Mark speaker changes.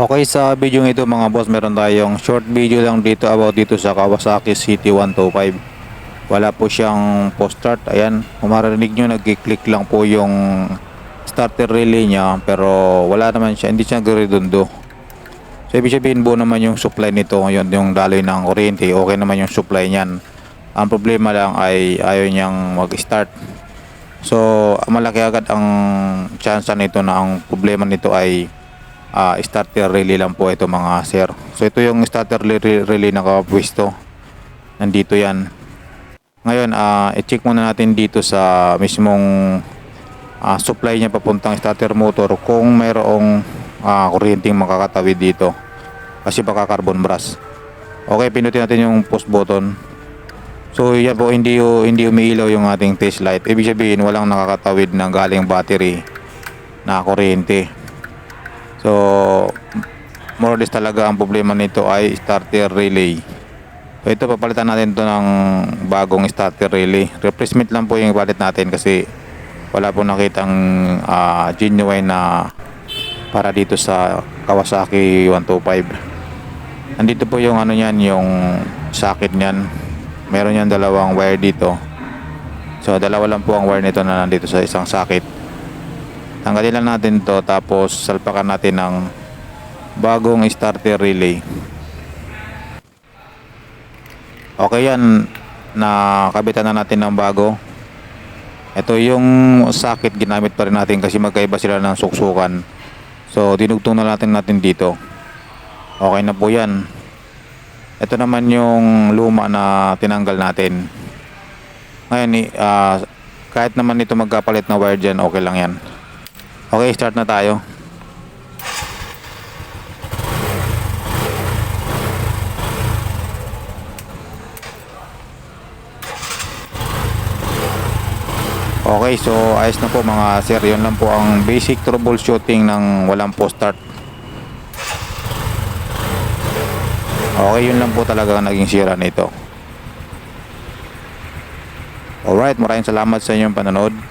Speaker 1: Okay sa video ito mga boss meron tayong short video lang dito about dito sa Kawasaki City 125 wala po siyang post start ayan. Kung marinig nyo nag-click lang po yung starter relay niya pero wala naman siya hindi siya redondo so ibig sabihin buo naman yung supply nito ngayon yung daloy ng kuryente okay naman yung supply niyan. Ang problema lang ay ayaw niyang mag-start. So malaki agad ang chance nito na ang problema nito ay ah, starter relay lang po ito mga sir. So ito yung starter relay, na kapwisto. Nandito yan. Ngayon, ah, i-check muna natin dito sa mismong ah, supply niya papuntang starter motor kung mayroong ah, kuryenteng makakatawid dito. Kasi baka carbon brush. Okay, pinutin natin yung post button. So yan po hindi hindi umiilaw yung ating test light. Ibig sabihin walang nakakatawid ng galing battery na kuryente. So, more or less talaga ang problema nito ay starter relay. So, ito papalitan natin to ng bagong starter relay. Replacement lang po yung palit natin kasi wala po nakitang ah, genuine na para dito sa Kawasaki 125. Nandito po yung ano niyan, yung socket niyan. Meron yan dalawang wire dito. So, dalawa lang po ang wire nito na nandito sa isang socket. Tanggalin lang natin to tapos salpakan natin ng bagong starter relay. Okay yan. Nakabitan na natin ng bago. Ito yung socket ginamit pa rin natin kasi magkaiba sila ng suksukan. So dinugtong na natin natin dito. Okay na po yan. Ito naman yung luma na tinanggal natin. Ngayon, ah, kahit naman ito magkapalit na wire dyan, okay lang yan. Okay, start na tayo. Okay, so ayos na po mga sir. Yun lang po ang basic troubleshooting ng walang post start. Okay, yun lang po talaga ang naging sira nito. Alright, maraming salamat sa inyong panonood.